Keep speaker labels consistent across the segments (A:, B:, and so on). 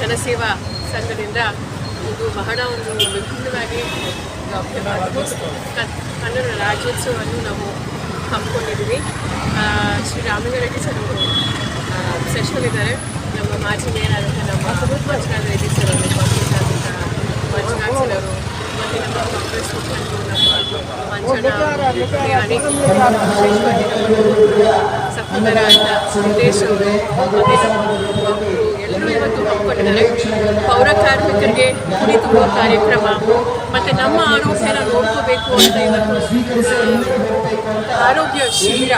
A: ಜನಸೇವಾ ಸಂಘದಿಂದ ಇದು ಬಹಳ ಒಂದು ವಿಭಿನ್ನವಾಗಿ ಕನ್ನಡ ರಾಜ್ಯೋತ್ಸವವನ್ನು ನಾವು ಹಮ್ಮಿಕೊಂಡಿದ್ದೀವಿ. ಶ್ರೀ ರಾಮಲಿಂಗಾರೆಡ್ಡಿ ಸರ್ ಅವರು ಸೆಷನ್ ಇದ್ದಾರೆ ನಮ್ಮ ಮಾಜಿ ಮೇಯರ್ ಆದಂಥ ನಮ್ಮ ಮಂಜುನಾಥ್ ರೆಡ್ಡಿ ಸರ್ ಅವರು ಆದಂಥ ಮಂಜುನಾಥ್ ಸರ್ ಅವರು, ಮತ್ತು ನಮ್ಮ ಕಾಂಗ್ರೆಸ್ ಮುಖಂಡರು, ನಮ್ಮ ಮಂಜಣ್ಣ ಅನೇಕ ವಿಶೇಷವಾಗಿ ನಮ್ಮ ಸಹೋದರ ಆದ ಸಿದ್ದೇಶ್ ಅವರು ಇವತ್ತು ಪೌರ ಕಾರ್ಮಿಕರಿಗೆ ಕುಡಿ ತುಂಬುವ ಕಾರ್ಯಕ್ರಮ, ಮತ್ತು ನಮ್ಮ ಆರೋಗ್ಯನ ನೋಡ್ಕೋಬೇಕು ಅಂತ ಇವತ್ತು ಆರೋಗ್ಯ ಶಿಬಿರ.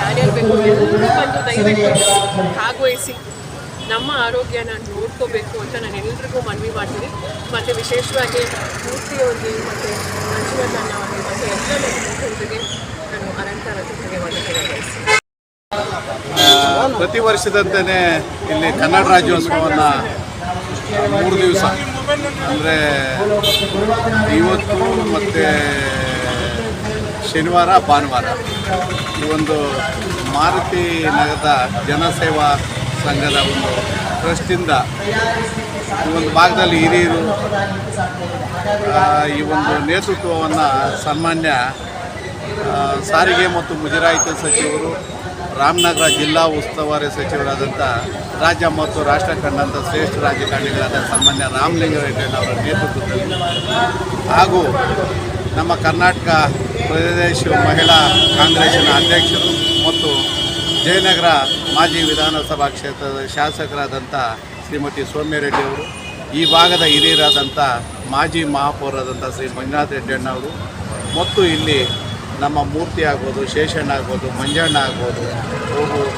A: ಯಾರ್ಯಾರು ಬೇಕು ಎಲ್ಲರೂ ಬಂದು ದಯವಿಟ್ಟು ಭಾಗವಹಿಸಿ ನಮ್ಮ ಆರೋಗ್ಯನ ನೋಡ್ಕೋಬೇಕು ಅಂತ ನಾನು ಎಲ್ರಿಗೂ ಮನವಿ ಮಾಡ್ತೀನಿ. ಮತ್ತು ವಿಶೇಷವಾಗಿ ಮೂರ್ತಿಯವರಿಗೆ ಮತ್ತು ಅಣ್ಣ ಅವರಿಗೆ ಮತ್ತು ಎಲ್ಲ ಮುಖಂಡರಿಗೆ ನಾನು ಅನಂತ ರಜತೆಗೆ ವಂದನೆಗಳು
B: ಪ್ರತಿ ವರ್ಷದಂತೆಯೇ ಇಲ್ಲಿ ಕನ್ನಡ ರಾಜ್ಯೋತ್ಸವವನ್ನು ಮೂರು ದಿವಸ. ಅಂದರೆ ಇವತ್ತು ಮತ್ತು ಶನಿವಾರ, ಭಾನುವಾರ. ಈ ಒಂದು ಮಾರುತಿ ನಗರದ ಜನಸೇವಾ ಸಂಘದ ಒಂದು ಟ್ರಸ್ಟಿಂದ ಈ ಒಂದು ಭಾಗದಲ್ಲಿ ಹಿರಿಯರು ಈ ಒಂದು ನೇತೃತ್ವವನ್ನು ಸನ್ಮಾನ್ಯ ಸಾರಿಗೆ ಮತ್ತು ಮುಜರಾಯಿತ ಸಚಿವರು ರಾಮನಗರ ಜಿಲ್ಲಾ ಉಸ್ತುವಾರಿ ಸಚಿವರಾದಂಥ ರಾಜ್ಯ ಮತ್ತು ರಾಷ್ಟ್ರ ಕಂಡಂಥ ಶ್ರೇಷ್ಠ ರಾಜಕಾರಣಿಗಳಾದ ಸನ್ಮಾನ್ಯ ರಾಮಲಿಂಗಾರೆಡ್ಡಿಯವರ ನೇತೃತ್ವದಲ್ಲಿ ಹಾಗೂ ನಮ್ಮ ಕರ್ನಾಟಕ ಪ್ರದೇಶ ಮಹಿಳಾ ಕಾಂಗ್ರೆಸ್ಸಿನ ಅಧ್ಯಕ್ಷರು ಮತ್ತು ಜಯನಗರ ಮಾಜಿ ವಿಧಾನಸಭಾ ಕ್ಷೇತ್ರದ ಶಾಸಕರಾದಂಥ ಶ್ರೀಮತಿ ಸೋಮ್ಯರೆಡ್ಡಿ ಅವರು, ಈ ಭಾಗದ ಹಿರಿಯರಾದಂಥ ಮಾಜಿ ಮಹಾಪೌರಾದಂಥ ಶ್ರೀ ಮಂಜುನಾಥ್ ರೆಡ್ಡಿ ಅಣ್ಣವರು, ಮತ್ತು ಇಲ್ಲಿ ನಮ್ಮ ಮೂರ್ತಿ ಆಗ್ಬೋದು, ಶೇಷಣ್ಣ ಆಗ್ಬೋದು, ಮಂಜಣ್ಣ ಆಗ್ಬೋದು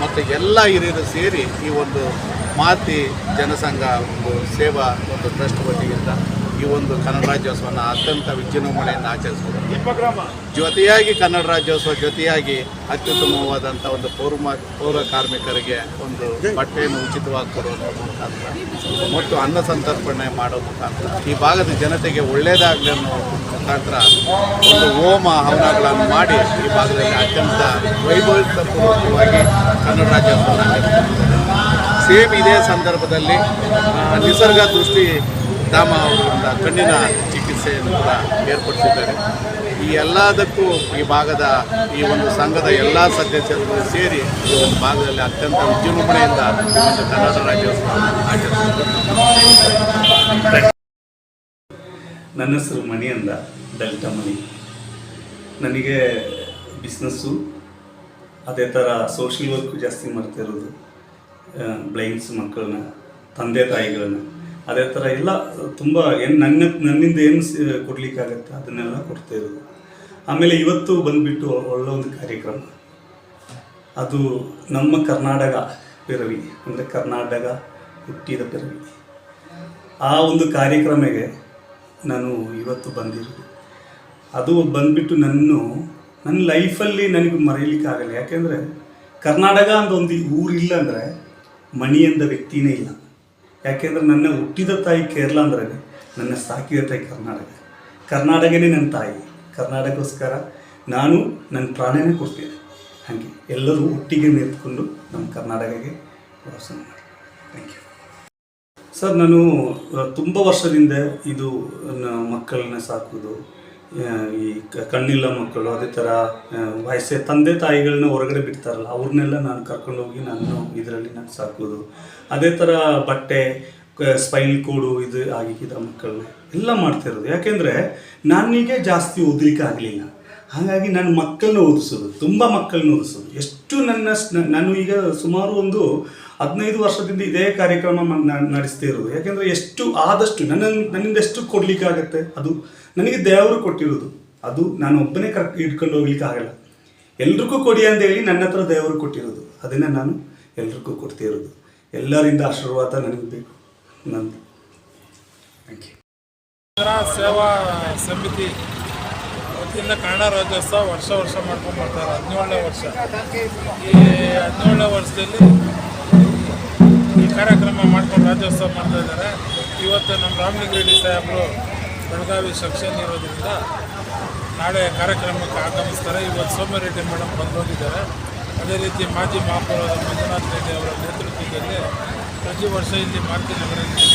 B: ಮತ್ತು ಎಲ್ಲ ಹಿರಿಯರು ಸೇರಿ ಈ ಒಂದು ಮಾತಿ ಜನಸಂಘ ಒಂದು ಸೇವಾ ಒಂದು ಟ್ರಸ್ಟ್ ವತಿಯಿಂದ ಈ ಒಂದು ಕನ್ನಡ ರಾಜ್ಯೋತ್ಸವನ ಅತ್ಯಂತ ವಿಜೃಂಭಣೆಯನ್ನು ಆಚರಿಸಬಹುದು ಜೊತೆಯಾಗಿ ಕನ್ನಡ ರಾಜ್ಯೋತ್ಸವ ಜೊತೆಯಾಗಿ ಅತ್ಯುತ್ತಮವಾದಂಥ ಒಂದು ಪೌರ ಪೌರ ಕಾರ್ಮಿಕರಿಗೆ ಒಂದು ಬಟ್ಟೆಯನ್ನು ಉಚಿತವಾಗಿ ಕೊಡೋದ್ರ ಮುಖಾಂತರ ಮತ್ತು ಅನ್ನ ಸಂತರ್ಪಣೆ ಮಾಡೋ ಮುಖಾಂತರ ಈ ಭಾಗದ ಜನತೆಗೆ ಒಳ್ಳೆಯದಾಗಲಿ ಅನ್ನೋ ಮುಖಾಂತರ ಒಂದು ಹೋಮ ಹವನಗಳನ್ನು ಮಾಡಿ ಈ ಭಾಗದಲ್ಲಿ ಅತ್ಯಂತ ವೈಭವಿತಪೂರ್ವಕವಾಗಿ ಕನ್ನಡ ರಾಜ್ಯೋತ್ಸವ ಸೇಮ್ ಇದೇ ಸಂದರ್ಭದಲ್ಲಿ ನಿಸರ್ಗ ದೃಷ್ಟಿ ಧಾಮ ಅವರಿಂದ ಕಣ್ಣಿನ ಚಿಕಿತ್ಸೆಯನ್ನು ಕೂಡ ಏರ್ಪಡಿಸಿದ್ದಾರೆ. ಈ ಎಲ್ಲದಕ್ಕೂ ಈ ಭಾಗದ ಈ ಒಂದು ಸಂಘದ ಎಲ್ಲ ಸದಸ್ಯರು ಸೇರಿ ಈ ಒಂದು ಭಾಗದಲ್ಲಿ ಅತ್ಯಂತ ವಿಜೃಂಭಣೆಯಿಂದ ಒಂದು ಕನ್ನಡ ರಾಜ್ಯೋತ್ಸವ
C: ನನ್ನ ಹೆಸರು ಮಣಿ ಅಂದ, ದಲಿತ ಮಣಿ. ನನಗೆ ಬಿಸ್ನೆಸ್ಸು, ಅದೇ ಥರ ಸೋಷಿಯಲ್ ವರ್ಕು ಜಾಸ್ತಿ ಮಾಡ್ತಾ ಇರೋದು ಬ್ಲೈಂಡ್ಸ್ ಮಕ್ಕಳನ್ನ, ತಂದೆ ತಾಯಿಗಳನ್ನ. ಅದೇ ಥರ ಎಲ್ಲ ತುಂಬ ಏನು ನನ್ನ, ನನ್ನಿಂದ ಏನು ಕೊಡ್ಲಿಕ್ಕೆ ಕೊಡ್ಲಿಕ್ಕಾಗತ್ತೆ ಅದನ್ನೆಲ್ಲ ಕೊಡ್ತಾ ಇರೋದು. ಆಮೇಲೆ ಇವತ್ತು ಬಂದುಬಿಟ್ಟು ಒಳ್ಳೆ ಒಂದು ಕಾರ್ಯಕ್ರಮ. ಅದು ನಮ್ಮ ಕರ್ನಾಟಕ ಪಿರವಿ ಅಂದರೆ ಕರ್ನಾಟಕ ಹುಟ್ಟಿದ ಪಿರವಿ ಆ ಒಂದು ಕಾರ್ಯಕ್ರಮಕ್ಕೆ ನಾನು ಇವತ್ತು ಬಂದಿರೋದು. ಅದು ಬಂದ್ಬಿಟ್ಟು ನನ್ನ ನನ್ನ ಲೈಫಲ್ಲಿ ನನಗೆ ಮರೆಯಲಿಕ್ಕಾಗಲ್ಲ ಯಾಕೆಂದರೆ ಕರ್ನಾಟಕ ಅಂತ ಒಂದು ಊರಿಲ್ಲ ಅಂದರೆ ಮಣಿ ಎಂದ ವ್ಯಕ್ತಿನೇ ಇಲ್ಲ. ಯಾಕೆಂದರೆ ನನ್ನ ಹುಟ್ಟಿದ ತಾಯಿ ಕೇರಳ ಅಂದ್ರೆ ನನ್ನ ಸಾಕಿದ ತಾಯಿ ಕರ್ನಾಟಕ. ಕರ್ನಾಟಕನೇ ನನ್ನ ತಾಯಿ. ಕರ್ನಾಟಕಕ್ಕೋಸ್ಕರ ನಾನು ನನ್ನ ಪ್ರಾಣನೇ ಕೊಡ್ತೀನಿ. ಹಾಗೆ ಎಲ್ಲರೂ ಒಟ್ಟಿಗೆ ನಿಂತ್ಕೊಂಡು ನಮ್ಮ ಕರ್ನಾಟಕಕ್ಕೆ ವಾಸ ಮಾಡಿ. ಥ್ಯಾಂಕ್ ಯು ಸರ್, ನಾನು ತುಂಬ ವರ್ಷದಿಂದ ಇದು ಮಕ್ಕಳನ್ನ ಸಾಕೋದು ಈ ಕಣ್ಣಿಲ್ಲ ಮಕ್ಕಳು, ಅದೇ ಥರ ವಯಸ್ಸೇ ತಂದೆ ತಾಯಿಗಳನ್ನ ಹೊರಗಡೆ ಬಿಡ್ತಾರಲ್ಲ ಅವ್ರನ್ನೆಲ್ಲ ನಾನು ಕರ್ಕೊಂಡೋಗಿ ನಾನು ಇದರಲ್ಲಿ ನಾನು ಸಾಕೋದು ಅದೇ ಥರ ಬಟ್ಟೆ ಸ್ಪೈಲ್ ಕೋಡು, ಇದು ಆಗಿದ್ದ ಮಕ್ಕಳು, ಎಲ್ಲ ಮಾಡ್ತಾ ಇರೋದು ಯಾಕೆಂದರೆ ನನಗೆ ಜಾಸ್ತಿ ಓದಲಿಕ್ಕೆ ಆಗಲಿಲ್ಲ ಹಾಗಾಗಿ ನನ್ನ ಮಕ್ಕಳನ್ನ ಓದಿಸೋದು, ತುಂಬ ಮಕ್ಕಳನ್ನ ಓದಿಸೋದು. ಎಷ್ಟು ನನ್ನ ನಾನು ಈಗ ಸುಮಾರು ಒಂದು ಹದಿನೈದು ವರ್ಷದಿಂದ ಇದೇ ಕಾರ್ಯಕ್ರಮ ನಡೆಸ್ತಾ ಇರೋದು ಯಾಕೆಂದರೆ ಎಷ್ಟು ಆದಷ್ಟು ನನ್ನ ನನ್ನಿಂದ ಎಷ್ಟು ಕೊಡಲಿಕ್ಕಾಗತ್ತೆ ಅದು ನನಗೆ ದೇವರು ಕೊಟ್ಟಿರೋದು ಅದು ನಾನು ಒಬ್ಬನೇ ಕರ್ ಇಟ್ಕೊಂಡು ಹೋಗ್ಲಿಕ್ಕೆ ಆಗಲ್ಲ. ಎಲ್ರಿಗೂ ಕೊಡಿ ಅಂತ ಹೇಳಿ ನನ್ನ ಹತ್ರ ದೇವರು ಕೊಟ್ಟಿರೋದು ಅದನ್ನು ನಾನು ಎಲ್ರಿಗೂ ಕೊಡ್ತಿರೋದು ಎಲ್ಲರಿಂದ ಆಶೀರ್ವಾದ ನನಗೆ ಬೇಕು. ನಂದು. ಥ್ಯಾಂಕ್ ಯು
D: ಸೇವಾ ಸಮಿತಿ ವತಿಯಿಂದ ಕನ್ನಡ ರಾಜ್ಯೋತ್ಸವ ವರ್ಷ ವರ್ಷ ಮಾಡ್ಕೊಂಡು ಬರ್ತಾರೆ ಹದಿನೇಳನೇ ವರ್ಷ. ಈ ಹದಿನೇಳನೇ ವರ್ಷದಲ್ಲಿ ಈ ಕಾರ್ಯಕ್ರಮ ಮಾಡ್ಕೊಂಡು ರಾಜ್ಯೋತ್ಸವ ಮಾಡ್ತಾ ಇದ್ದಾರೆ. ಇವತ್ತು ನಮ್ಮ ರಾಮಲಿಂಗ ರೆಡ್ಡಿ ಸಾಹೇಬರು ಬೆಳಗಾವಿ ಸೆಕ್ಷನ್ ಇರೋದ್ರಿಂದ ನಾಳೆ ಕಾರ್ಯಕ್ರಮಕ್ಕೆ ಆಗಮಿಸ್ತಾರೆ. ಇವತ್ತು ಸೋಮರೆಡ್ಡಿ ಮೇಡಮ್ ಬಂದು ಹೋಗಿದ್ದಾರೆ. ಅದೇ ರೀತಿ ಮಾಜಿ ಮಹಾಪೌರ ಮಂಜುನಾಥ್ ರೆಡ್ಡಿ ಅವರ ನೇತೃತ್ವದಲ್ಲಿ ಪ್ರತಿ ವರ್ಷ ಇಲ್ಲಿ ಮಾರುತಿ ನಗರದಲ್ಲಿ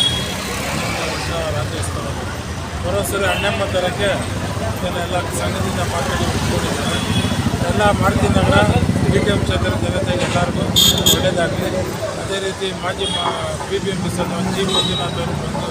D: ಹನ್ನೊಂದನೇ ವರ್ಷ ರಾಜ್ಯೋತ್ಸವ. ಬರೋ ಸರಿ ಹಣ್ಣೆಮ್ಮ ಥರಕ್ಕೆ ಇದನ್ನೆಲ್ಲ ಸಂಘದಿಂದ ಮಾತಾಡಿ ಎಲ್ಲ ಮಾರ್ತಿ ನಗರ ಬಿ ಟಿ ಎಂ ಕ್ಷೇತ್ರದ ಜನತೆಗೆ ಎಲ್ಲರಿಗೂ ಒಳ್ಳೆಯದಾಗಲಿ ಅದೇ ರೀತಿ ಮಾಜಿ ಮಾ B B M P sir G Manjunath ಅವರು ಬಂದು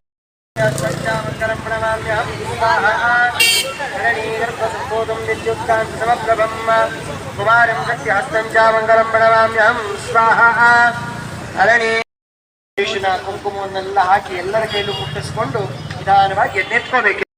E: ಮಂಗಲಂ ಪ್ರಣಾಮ್ಯಹಂ ಸ್ವಾಹ ಧರಣಿ ಅರಿಶಿನ ಕುಂಕುಮವನ್ನೆಲ್ಲ ಹಾಕಿ ಎಲ್ಲರ ಕೈಲೂ ಮುಟ್ಟಿಸಿಕೊಂಡು ನಿಧಾನವಾಗಿ ಎದ್ದೆತ್ಕೋಬೇಕು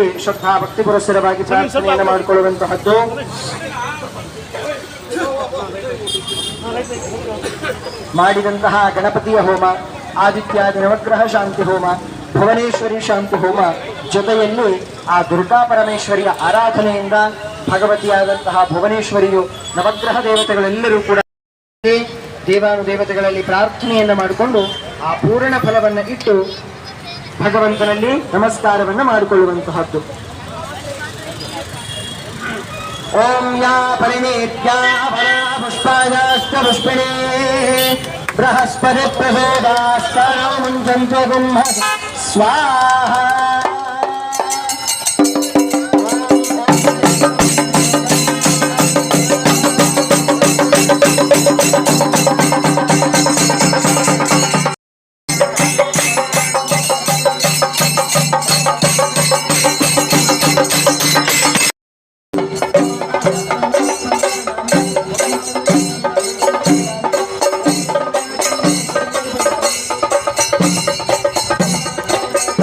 E: ಭಗವಂತನಲ್ಲಿ ಶ್ರದ್ಧಾ ಭಕ್ತಿ ಪುರಸ್ಸರವಾಗಿ ಪ್ರಾರ್ಥನೆಯನ್ನು ಮಾಡಿಕೊಳ್ಳುವಂತಹದ್ದು. ಮಾಡಿದಂತಹ ಗಣಪತಿಯ ಹೋಮ ಆದಿತ್ಯಾದಿ ನವಗ್ರಹ ಶಾಂತಿ ಹೋಮ ಭುವನೇಶ್ವರಿ ಶಾಂತಿ ಹೋಮ ಜೊತೆಯಲ್ಲಿ ಆ ದುರ್ಗಾ ಪರಮೇಶ್ವರಿಯ ಆರಾಧನೆಯಿಂದ ಭಗವತಿಯಾದಂತಹ ಭುವನೇಶ್ವರಿಯು ನವಗ್ರಹ ದೇವತೆಗಳೆಲ್ಲರೂ ಕೂಡ ದೇವಾನು ದೇವತೆಗಳಲ್ಲಿ ಪ್ರಾರ್ಥನೆಯನ್ನು ಮಾಡಿಕೊಂಡು ಆ ಪೂರ್ಣ ಫಲವನ್ನು ಇಟ್ಟು ಭಗವಂತನಲ್ಲಿ ನಮಸ್ಕಾರವನ್ನು ಮಾಡಿಕೊಳ್ಳುವಂತಹದ್ದು ಓಂ ಯಾ ಪರಿಣೇತ್ಯಾ ಅಪರಾ ಪುಷ್ಪಾಯಾಶ್ಚ ಪುಷ್ಪಿಣೇ ಬೃಹಸ್ಪತಿ ಪ್ರಸೋದಾಸ್ತಾರೋ ಮುಂಜಂತು ಗುಂಹ ಸ್ವಾಹ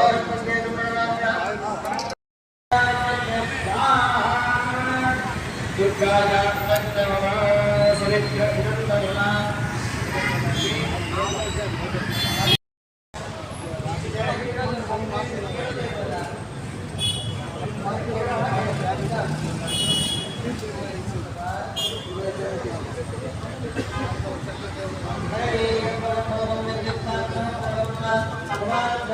E: All right.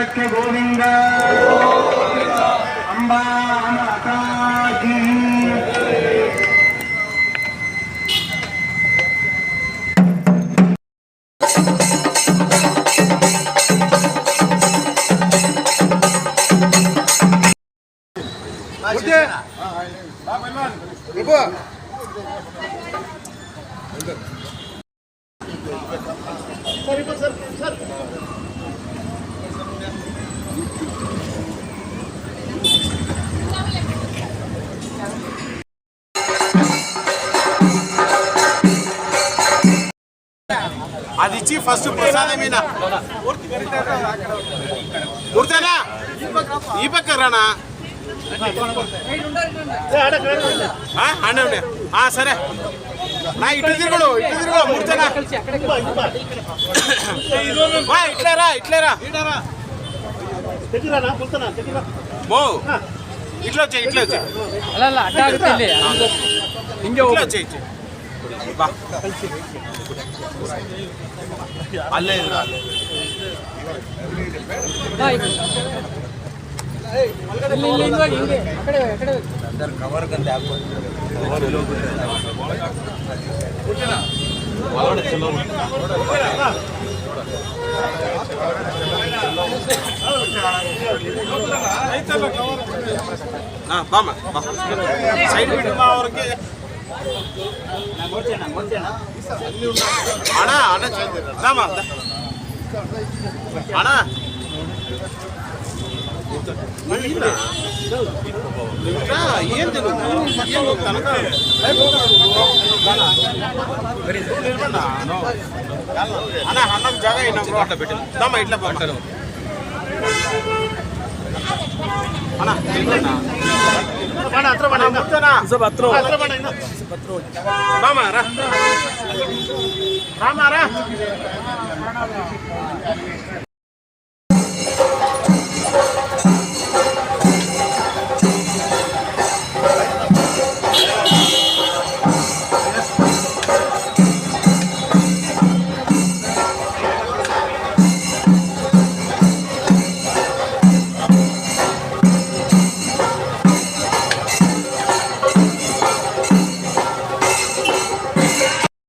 E: 이렇게 고민가?
F: అది ఇచ్చి ఫస్ట్ ప్రసాదం అయినా ముడతానా ఈ పక్క రానా? అండే సరే. నా ఇటు తిరుగుడు ఇటు తిరుగుడు ముడతానా ఇట్లేరా ఇట్లేరా ఓ ఇట్లా వచ్చాయి ఇట్లా వచ్చాయి ఇట్లా వచ్చాయి ಅಲ್ಲೇ ಇರು, ಅಲ್ಲೇ ಇರು. ಹಾ, ಬಾಮ್ಮ, ಬಾ. ಸೈಡ್ ಬಿಟ್ಟು அண்ணா அண்ணா ஆமா அண்ணா ಏನ್ ಅಣ್ಣ ಹನ್ನೊಂದು ಜಾಗ ಇನ್ನೊಬ್ರು ಅಟ್ಟ ಬಿಟ್ಟು ತಮ್ಮ ಇಟ್ಲ ಬಟ್ಟರು ಅಣ್ಣ ಸ್ವಲ್ಪ ಹತ್ರ ರಾಮಾರ ರಾಮಾರ